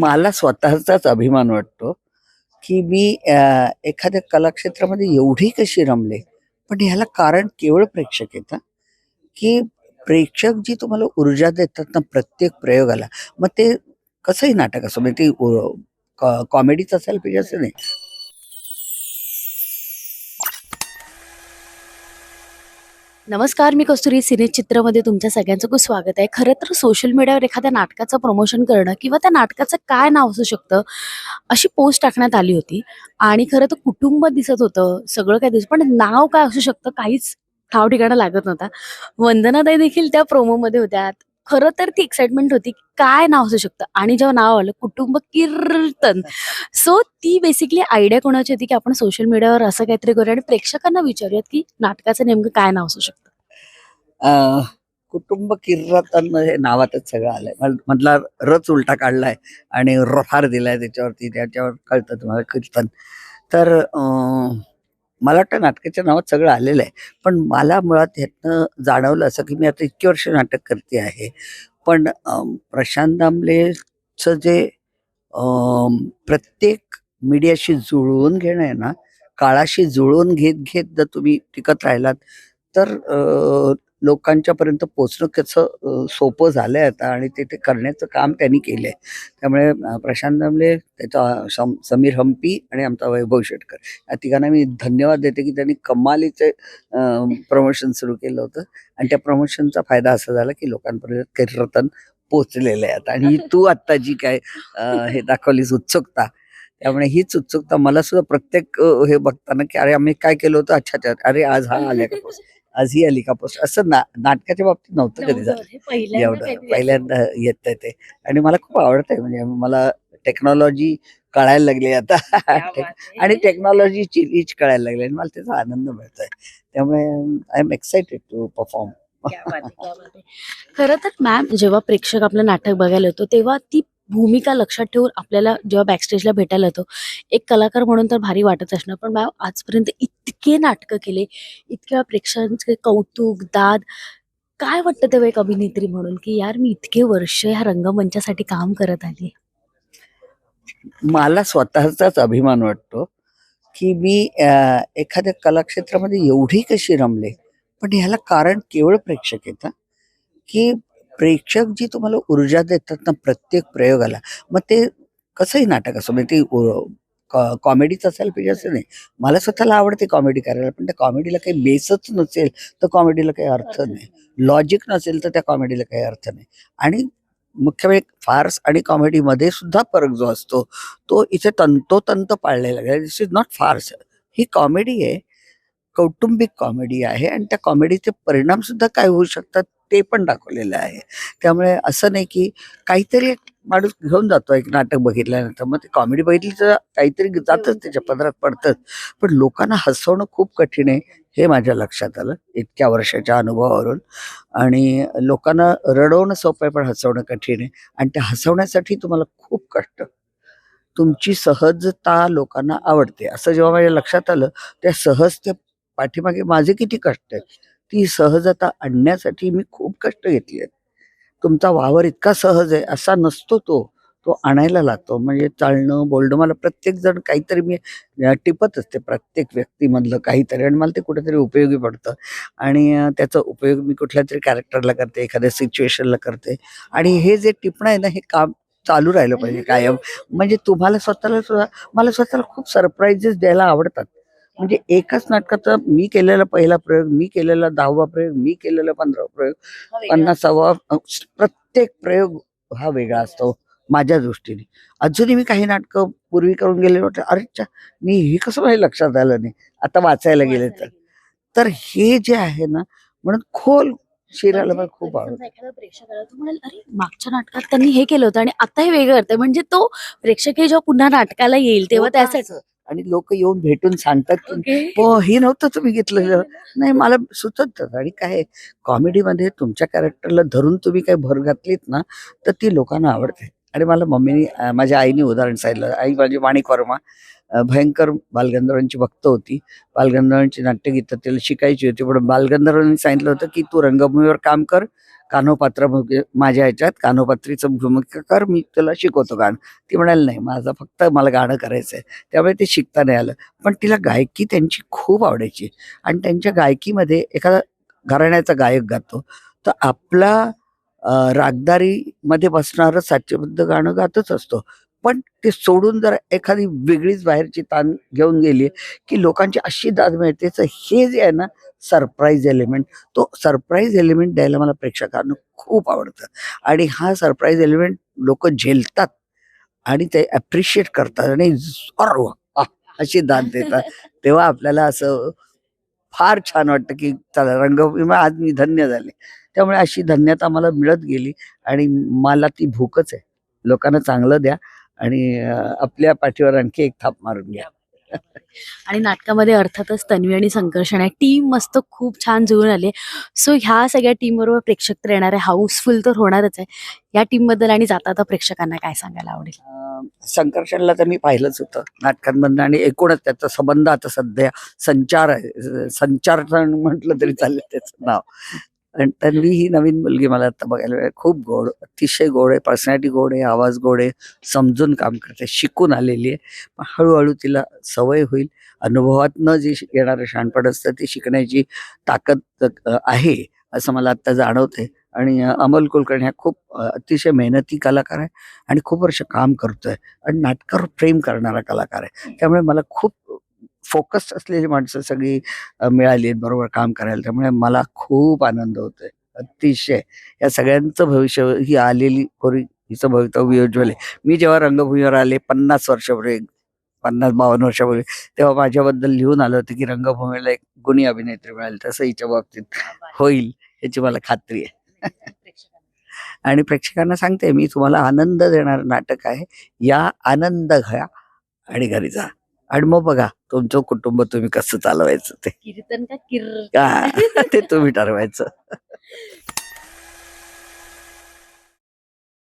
मला स्वतःचाच अभिमान वाटतो की मी एखाद्या कलाक्षेत्रामध्ये एवढी कशी रमले. पण ह्याला कारण केवळ प्रेक्षक येतं की प्रेक्षक जी तुम्हाला ऊर्जा देतात ना प्रत्येक प्रयोगाला. मग ते कसंही नाटक असो म्हणजे ती कॉमेडीच असायला पाहिजे असं नाही नमस्कार मी कस्तुरी सिने चित्रमध्ये तुमच्या सगळ्यांचं खूप स्वागत आहे. खरं तर सोशल मीडियावर एखाद्या नाटकाचं प्रमोशन करणं किंवा त्या नाटकाचं काय नाव असू शकतं अशी पोस्ट टाकण्यात आली होती. आणि खरं तर कुटुंब दिसत होतं सगळं काय दिसत पण नाव काय असू शकतं काहीच ठाव ठिकाणं लागत नव्हता. वंदनाताई देखील त्या प्रोमोमध्ये होत्या खरं तर ती एक्साइटमेंट होती काय नाव असू शकतं? आणि जेव्हा नाव आलं कुटुंब कीर्तन. सो ती बेसिकली आयडिया कोणाची होती की आपण सोशल मीडियावर असं काहीतरी करूया आणि प्रेक्षकांना विचारूयात की नाटकाचं नेमकं काय नाव असू शकतं? कुटुंब किर्रतन हे नावातच सगळं आलंय. मधला रच उलटा काढलाय आणि रफार दिलाय त्याच्यावरती त्याच्यावर कळतं तुम्हाला कीर्तन. तर अं, मला वाटतं नाटकाच्या नावात सगळं आलेलं आहे. पण मला मुळात ह्यातनं जाणवलं असं की मी आता इतकी वर्ष नाटक करते आहे. पण प्रशांत दामलेचं जे प्रत्येक मीडियाशी जुळवून घेणं आहे ना काळाशी जुळवून घेत घेत जर तुम्ही टिकत राहिलात तर लोकांच्यापर्यंत पोचणं कसं सोपं सोपं झालंय आता आणि ते ते करण्याचं काम त्यांनी केलंय. त्यामुळे प्रशांत दामले त्याचा सम- समीर हम्पी आणि आमचा वैभव शेटकर या तिघांना मी धन्यवाद देते की त्यांनी कमालीचे प्रमोशन सुरू केलं होतं. आणि त्या प्रमोशनचा फायदा असा झाला की लोकांपर्यंत कीर्तन पोचलेलं आहे आता. आणि तू आत्ता जी काय हे दाखवलीस उत्सुकता त्यामुळे हीच उत्सुकता मला सुद्धा प्रत्येक हे बघताना की अरे आम्ही काय केलं होतं? अच्छा अरे आज हा आल्या का पोस्ट आज ही आली का पोस्ट असं ना नाटकाच्या बाबतीत नव्हतं कधी झालं. पहिल्यांदा एवढं पहिल्यांदा येत ते. आणि मला खूप आवडतंय म्हणजे मला टेक्नॉलॉजी कळायला लागली आता. आणि टेक्नॉलॉजीची रीच कळायला लागली आणि मला त्याचा आनंद मिळतोय. त्यामुळे I am excited to perform. खरं तर मॅम जेव्हा प्रेक्षक आपलं नाटक बघायला येतो तेव्हा ती भूमिका लक्षात ठेवून आपल्याला जेव्हा बॅकस्टेजला भेटायला येतो एक कलाकार म्हणून तर भारी वाटत असणार पण मॅम आजपर्यंत इतके नाटकं केले इतक्या प्रेक्षकांचे कौतुक दाद काय वाटतं तेव्हा एक अभिनेत्री म्हणून की यार मी इतके वर्ष ह्या रंगमंचासाठी काम करत आली? मला स्वतःचाच अभिमान वाटतो की मी एखाद्या कलाक्षेत्रामध्ये एवढी कशी रमले पण ह्याला कारण केवळ प्रेक्षक येतं की प्रेक्षक जी तुम्हाला ऊर्जा देतात ना प्रत्येक प्रयोगाला मग ते कसंही नाटक असो म्हणजे ती कॉमेडीच असायला पाहिजे असं नाही. मला स्वतःला आवडते कॉमेडी करायला पण त्या कॉमेडीला काही बेसच नसेल तर कॉमेडीला काही अर्थ नाही. लॉजिक नसेल तर त्या कॉमेडीला काही अर्थ नाही. आणि मुख्य म्हणजे फार्स आणि कॉमेडीमध्ये सुद्धा फरक जो असतो तो इथे तंतोतंत पाळलेला आहे. This is not farce. He comedy आहे कौटुंबिक कॉमेडी आहे आणि त्या कॉमेडीचे परिणाम सुद्धा काय होऊ शकतात? ते पण दाखवलेलं आहे. त्यामुळे असं नाही की काहीतरी एक माणूस घेऊन जातो एक नाटक बघितल्यानंतर. मग ते कॉमेडी बघितली तर काहीतरी जातच त्याच्या पदरात पडतंच. पण लोकांना हसवणं खूप कठीण आहे हे माझ्या लक्षात आलं इतक्या वर्षाच्या अनुभवावरून. आणि लोकांना रडवणं सोपं आहे पण हसवणं कठीण आहे. आणि त्या हसवण्यासाठी तुम्हाला खूप कष्ट. तुमची सहजता लोकांना आवडते. असं जेव्हा माझ्या लक्षात आलं त्या सहजते पाठीमागे माझे किती कष्ट आहेत. ती सहजता आणण्यासाठी मी खूप कष्ट घेतले आहेत. तुमचा वावर इतका सहज आहे असा नसतो तो तो आणायला लागतो. म्हणजे चालणं बोलणं मला प्रत्येक जण काहीतरी मी टिपत असते प्रत्येक व्यक्तीमधलं काहीतरी आणि मला ते कुठेतरी उपयोगी पडतं. आणि त्याचा उपयोग मी कुठल्या तरी कॅरेक्टरला करते एखाद्या सिच्युएशनला करते. आणि हे जे टिपणं आहे ना हे काम चालू राहिलं पाहिजे कायम. म्हणजे तुम्हाला स्वतःला सुद्धा मला स्वतःला खूप सरप्राईजेस द्यायला आवडतात. म्हणजे एकाच नाटकाचा मी केलेला पहिला प्रयोग मी केलेला दहावा प्रयोग मी केलेला पंधरावा प्रयोग पन्नासावा प्रत्येक प्रयोग हा वेगळा असतो माझ्या दृष्टीने. अजूनही मी काही नाटकं पूर्वी करून गेले अरे च्या, मी हे कसं माझ्या लक्षात आलं नाही? आता वाचायला गेले तर. तर हे जे आहे ना म्हणून खोल शिरायला मला खूप आवडतं. समजा एखादा प्रेक्षक आला तो म्हणाल अरे मागच्या नाटकात त्यांनी हे केलं होतं आणि आता हे वेगळं करतंय म्हणजे तो प्रेक्षक हे जेव्हा पुन्हा नाटकाला येईल तेव्हा त्यासाठी. आणि लोक येऊन भेटून सांगतात की हो हे नव्हतं तुम्ही घेतलं. नाही मला सुचत. आणि काय कॉमेडीमध्ये तुमच्या कॅरेक्टरला धरून तुम्ही काही भर घातलीत ना तर ती लोकांना आवडते. आणि मला मम्मीनी माझ्या आईने उदाहरण सांगितलं. आई माझी माणिक वर्मा भयंकर बालगंधर्वांची भक्त होती. बालगंधर्वांची नाट्यगीतं तिला शिकायची होती. पण बालगंधर्वांनी सांगितलं होतं की तू रंगभूमीवर काम कर कानोपात्र माझ्या ह्याच्यात कानोपात्रीचं भूमिका कर मी तुला शिकवतो गाणं. ती म्हणाली नाही माझं फक्त मला गाणं करायचं आहे त्यामुळे ते शिकता नाही आलं. पण तिला गायकी त्यांची खूप आवडायची. आणि त्यांच्या गायकीमध्ये एखादा घराण्याचा गायक गातो. तर आपला रागदारीमध्ये बसणारं साच्यबद्ध गाणं गातच असतो. पण ते सोडून जर एखादी वेगळीच बाहेरची ताण घेऊन गेली की लोकांची अशी दाद मिळते तर हे जे आहे ना सरप्राईज एलिमेंट तो सरप्राईज एलिमेंट द्यायला मला प्रेक्षकांना खूप आवडतं. आणि हा सरप्राईज एलिमेंट लोक झेलतात आणि ते ॲप्रिशिएट करतात आणि अरे अशी दाद देतात. तेव्हा आपल्याला असं फार छान वाटतं की चला रंगभूमी आज मी धन्य झाले. त्यामुळे अशी धन्यता मला मिळत गेली आणि मला ती भूकच आहे. लोकांना चांगलं द्या. आणि आपल्या पाठीवर आणखी एक थाप मारून घ्या. आणि नाटकामध्ये अर्थातच तन्वी आणि संकर्षण आहे टीम मस्त खूप छान जुळून आली. सो ह्या सगळ्या टीम बरोबर प्रेक्षक तर येणार आहे. हाऊसफुल तर होणारच आहे. या टीमबद्दल आणि जाता आता प्रेक्षकांना काय सांगायला आवडेल? संकर्षणला तर मी पाहिलंच होतं. नाटकांमधनं आणि एकूणच त्याचा संबंध आता सध्या संचार आहे. संचारण म्हटलं तरी चालेल त्याचं नाव. आणि तन्वी ही नवीन मुलगी मला आता बघायला मिळाली. खूप गोड अतिशय गोड आहे पर्सनॅलिटी गोड आहे आवाज गोड आहे समजून काम करते शिकून आलेली आहे. पण हळूहळू तिला सवय होईल. अनुभवातनं जी येणारं शहाणपण असतं ती शिकण्याची ताकद आहे असं मला आत्ता जाणवतंय आणि अमल अमोल कुलकर्णी ह्या खूप अतिशय मेहनती कलाकार आहे आणि खूप वर्ष काम करतोय. आणि नाटकावर प्रेम करणारा कलाकार आहे. त्यामुळे मला खूप फोकस असलेली माणसं सगळी मिळाली आहेत बरोबर काम करायला. त्यामुळे मला खूप आनंद होतोय. अतिशय. या सगळ्यांचं भविष्य ही आलेली कोरी हिचं भवितव्य उज्ज्वल आहे. मी जेव्हा रंगभूमीवर आले पन्नास वर्षापूर्वी पन्नास बावन्न वर्षापूर्वी तेव्हा माझ्याबद्दल लिहून आलं होतं की रंगभूमीला एक गुणी अभिनेत्री मिळाली. तसं हिच्या बाबतीत होईल याची मला खात्री आहे. आणि प्रेक्षकांना सांगते मी तुम्हाला आनंद देणारं नाटक आहे. या आनंद घ्या आणि घरी जा. आणि मग बघा तुमचं कुटुंब तुम्ही कसं चालवायचं ते? कीर्तन का किर का ते तुम्ही ठरवायचं.